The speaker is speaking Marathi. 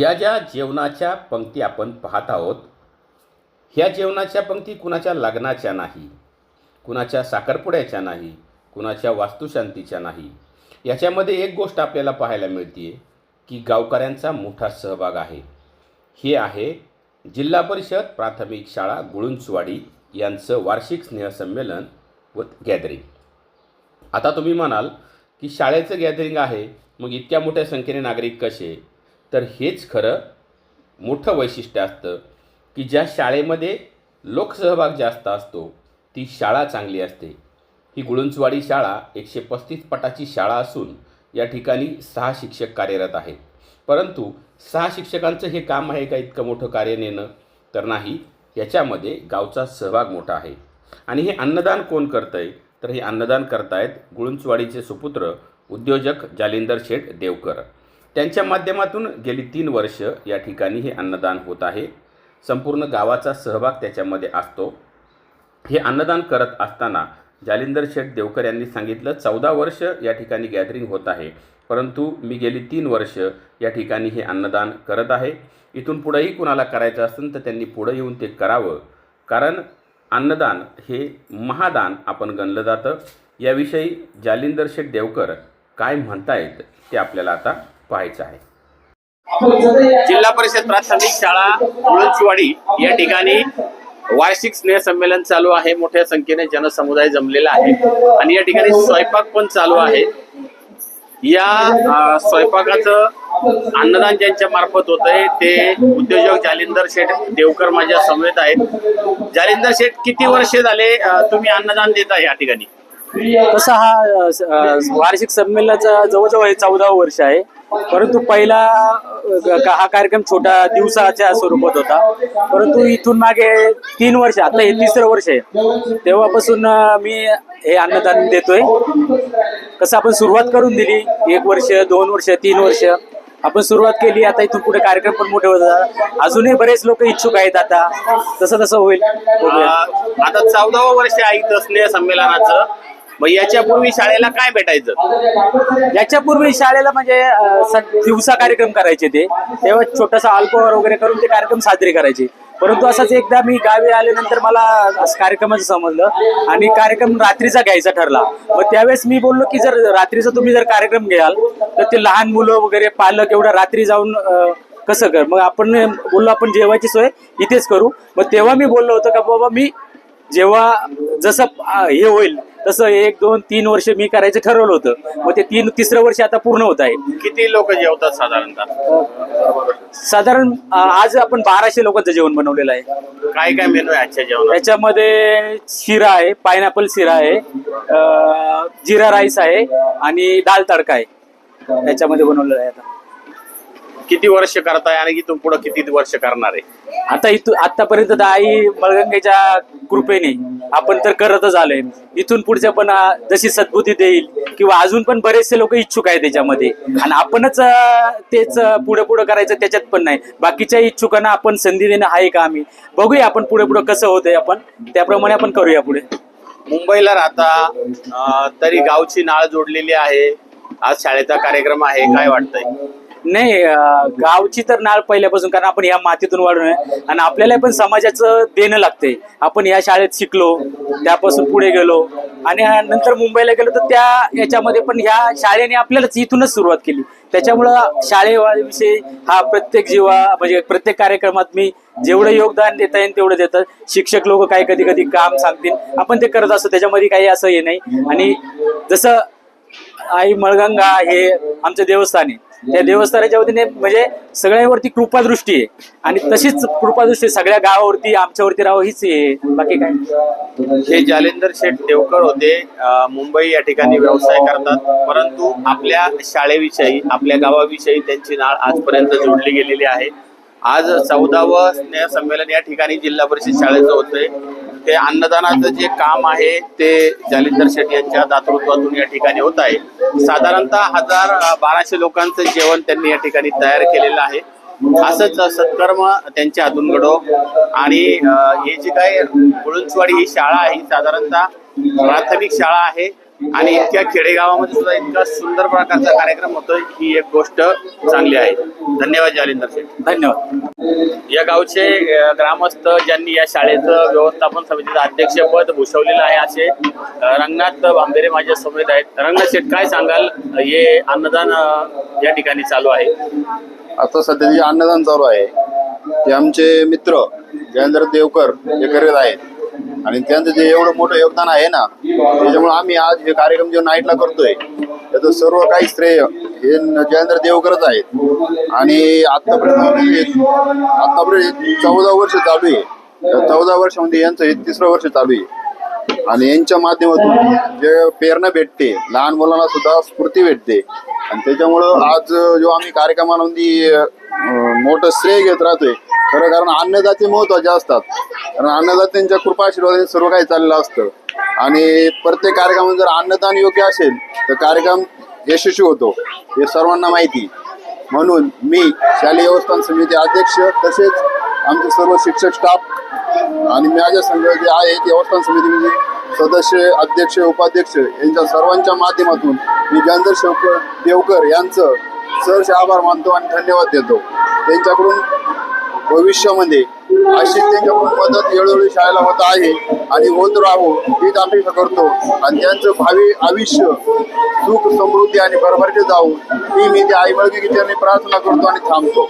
ह्या ज्या जेवणाच्या पंक्ती आपण पाहत आहोत ह्या जेवणाच्या पंक्ती कुणाच्या लग्नाच्या नाही कुणाच्या साखरपुड्याच्या नाही कुणाच्या वास्तुशांतीच्या नाही याच्यामध्ये एक गोष्ट आपल्याला पाहायला मिळते की गावकऱ्यांचा मोठा सहभाग आहे. हे आहे जिल्हा परिषद प्राथमिक शाळा गुळुंचवाडी यांचं वार्षिक स्नेहसंमेलन व गॅदरिंग. आता तुम्ही म्हणाल की शाळेचं गॅदरिंग आहे मग इतक्या मोठ्या संख्येने नागरिक कसे? तर हेच खरं मोठं वैशिष्ट्य असतं की ज्या शाळेमध्ये लोकसहभाग जास्त असतो ती शाळा चांगली असते. ही गुळुंचवाडी शाळा एकशे पस्तीस पटाची शाळा असून या ठिकाणी सहा शिक्षक कार्यरत आहेत. परंतु सहा शिक्षकांचं हे काम आहे का इतकं मोठं कार्य नेणं? तर नाही याच्यामध्ये गावचा सहभाग मोठा आहे. आणि हे अन्नदान कोण करतं आहे तर हे अन्नदान करतायत गुळुंचवाडीचे सुपुत्र उद्योजक जालिंदर शेठ देवकर. त्यांच्या माध्यमातून गेली तीन वर्ष या ठिकाणी हे अन्नदान होत आहे. संपूर्ण गावाचा सहभाग त्याच्यामध्ये असतो. हे अन्नदान करत असताना जालिंदर शेठ देवकर यांनी सांगितलं चौदा वर्ष या ठिकाणी गॅदरिंग होत आहे. परंतु मी गेली तीन वर्ष या ठिकाणी हे अन्नदान करत आहे. इथून पुढंही कुणाला करायचं असेल तर त्यांनी पुढं येऊन ते करावं. कारण अन्नदान हे महादान आपण गणलं जातं. याविषयी जालिंदर शेठ देवकर काय म्हणतायत ते आपल्याला आता पाहायचं आहे. जिल्हा परिषद प्राथमिक शाळा मुळंचवाडी या ठिकाणी वार्षिक स्नेह संमेलन चालू आहे. मोठ्या संख्येने जनसमुदाय जमलेला आहे. आणि या ठिकाणी स्वयंपाक पण चालू आहे. या स्वयंपाकाचं अन्नदान ज्यांच्या मार्फत होत आहे ते उद्योजक जालिंदर शेठ देवकर माझ्या समवेत आहेत. जालिंदर शेठ किती वर्ष झाले तुम्ही अन्नदान देता या ठिकाणी? तसा हा वार्षिक संमेलनाचा जवळजवळ हे चौदावं वर्ष आहे. परंतु पहिला हा कार्यक्रम छोटा दिवसाच्या स्वरूपात होता. परंतु इथून मागे तीन वर्ष आता हे तिसरं वर्ष आहे. तेव्हापासून मी हे अन्नदान देतोय. कसं आपण सुरुवात करून दिली एक वर्ष दोन वर्ष तीन वर्ष. आपण सुरुवात केली आता इथून पुढे कार्यक्रम पण मोठे होत अजूनही बरेच लोक इच्छुक आहेत आता. तसं तसं होईल. आता चौदावं वर्ष आहे तसले संमेलनाचं. मग याच्यापूर्वी शाळेला काय भेटायचं? याच्यापूर्वी शाळेला म्हणजे स- दिवसा कार्यक्रम करायचे ते. तेव्हा छोटासा अल्पहार वगैरे करून ते कार्यक्रम साजरे करायचे. परंतु असंच एकदा मी गावी आल्यानंतर मला असं कार्यक्रमाचं समजलं आणि कार्यक्रम रात्रीचा घ्यायचा ठरला. मग त्यावेळेस मी बोललो की जर रात्रीचा तुम्ही जर कार्यक्रम घ्याल तर ते लहान मुलं वगैरे पालक एवढं रात्री जाऊन कसं कर? मग आपण बोललो आपण जेवायची सोय इथेच करू. मग तेव्हा मी बोललो होतं का बाबा मी जेव्हा जसं हे होईल तसं एक दोन तीन वर्ष मी करायचं ठरवलं होतं. मग ते तीन तिसरं वर्ष आता पूर्ण होत आहे. किती लोक जेवतात साधारणतः? साधारण अं, आज आपण बाराशे लोकांचं जेवण बनवलेलं आहे. काय काय मेनू आहे आजच्या जेवणात? त्याच्यामध्ये शिरा आहे पायनॅपल शिरा आहे अं, जिरा राईस आहे आणि दाल तडका आहे. त्याच्यामध्ये बनवलेलं आहे आता. किती वर्ष करताय आणि इथून पुढे किती वर्ष करणार आहे? आता इथून आतापर्यंत आई मळगंगेच्या कृपेने आपण तर करतच आलोय. इथून पुढच्या पण जशी सद्बुद्धी देईल किंवा अजून पण बरेचसे लोक इच्छुक आहेत त्याच्यामध्ये. आणि आपणच तेच पुढे पुढे करायचं त्याच्यात पण नाही. बाकीच्या इच्छुकांना आपण संधी देणं आहे का आम्ही? बघूया आपण पुढे पुढे कसं होतंय आपण. त्याप्रमाणे आपण करूया पुढे. मुंबईला राहता तरी गावची नाळ जोडलेली आहे. आज शाळेचा कार्यक्रम आहे काय वाटतंय? नाही गावची तर नाळ पहिल्यापासून कारण आपण या मातीतून वाढून आहे. आणि आपल्याला पण समाजाचं देणं लागते आपण या शाळेत शिकलो त्यापासून पुढे गेलो. आणि नंतर मुंबईला गेलो तर त्या याच्यामध्ये पण ह्या शाळेने आपल्यालाच इथूनच सुरुवात केली. त्याच्यामुळं शाळेविषयी हा प्रत्येक जीवा म्हणजे प्रत्येक कार्यक्रमात मी जेवढं योगदान देता येईल तेवढं देतात शिक्षक लोक काही कधी कधी काम सांगतील. आपण ते करत असतो त्याच्यामध्ये काही असं हे नाही. आणि जसं आई मळगंगा हे आमचं देवस्थान आहे. त्या देवस्थानाच्या वतीने म्हणजे सगळ्यांवरती कृपादृष्टी आहे. आणि तशीच कृपादृष्टी सगळ्या गावावरती आमच्यावरती राहावं हीच आहे. बाकी काय हे जालिंदर शेठ देवकर होते. मुंबई या ठिकाणी व्यवसाय करतात. परंतु आपल्या शाळेविषयी आपल्या गावाविषयी त्यांची नाळ आजपर्यंत जोडली गेलेली आहे. आज चौदावं स्नेह संमेलन या ठिकाणी जिल्हा परिषद शाळेचं होतंय. ते अन्नदानाचं जे काम आहे ते जालिंदर शेठ यांच्या दातृत्वातून या ठिकाणी होत आहे. साधारणतः हजार बाराशे लोकांचं जेवण त्यांनी या ठिकाणी तयार केलेलं आहे. असंच सत्कर्म त्यांच्या हातून घडो आणि हे जे काय गुळुंचवाडी ही शाळा आहे ही साधारणतः प्राथमिक शाळा आहे. आणि इतक्या खेडेगावामध्ये सुद्धा इतका सुंदर प्रकारचा कार्यक्रम होतोय ही एक गोष्ट चांगली आहे. धन्यवाद जालिंदर शेठ. धन्यवाद. या गावचे ग्रामस्थ ज्यांनी या शाळेचं व्यवस्थापन समितीचं अध्यक्षपद भूषवलेलं आहे असे रंगनाथ भांबेरे माझ्यासमोर आहेत. रंगनाथ शेठ काय सांगाल? हे अन्नदान या ठिकाणी चालू आहे. आता सध्या जे अन्नदान चालू आहे ते आमचे मित्र जयेंद्र देवकर हे करीत आहेत. आणि त्यांचं जे एवढं मोठं योगदान आहे ना त्याच्यामुळे आम्ही आज हे कार्यक्रम जो नाईटला करतोय त्याचं सर्व काही श्रेय हे जयेंद्र देवकरच आहेत. आणि आतापर्यंत म्हणजे आतापर्यंत चौदा वर्ष चालू आहे. त्या चौदा वर्षामध्ये यांचं हे तिसरं वर्ष चालू आहे. आणि यांच्या माध्यमातून जे प्रेरणा भेटते लहान मुलांना सुद्धा स्फूर्ती भेटते. आणि त्याच्यामुळं आज जो आम्ही कार्यक्रमामध्ये मोठं श्रेय घेत राहतोय खरं कारण अन्नदाते महत्त्वाचे असतात. कारण अन्नदात्यांच्या कृपा आशीर्वादाने सर्व काही चाललेलं असतं. आणि प्रत्येक कार्यक्रमात जर अन्नदान योग्य असेल तर कार्यक्रम यशस्वी होतो. हे सर्वांना माहिती. म्हणून मी शालेय व्यवस्थापन समिती अध्यक्ष तसेच आमचे सर्व शिक्षक स्टाफ आणि माझ्या संघ जे आहे ते व्यवस्थापन समितीमध्ये सदस्य अध्यक्ष उपाध्यक्ष यांच्या सर्वांच्या माध्यमातून मी जयंतर शेवकर देवकर यांचं सहर्ष आभार मानतो आणि धन्यवाद देतो. त्यांच्याकडून भविष्यामध्ये अशी त्यांच्या मदत वेळोवेळी शाळेला होत आहे आणि होत राहो हीच अपेक्षा करतो. आणि त्यांचं भावी आयुष्य सुख समृद्धी आणि भरभराटी जाऊ ही मी त्या आई प्रार्थना करतो आणि थांबतो.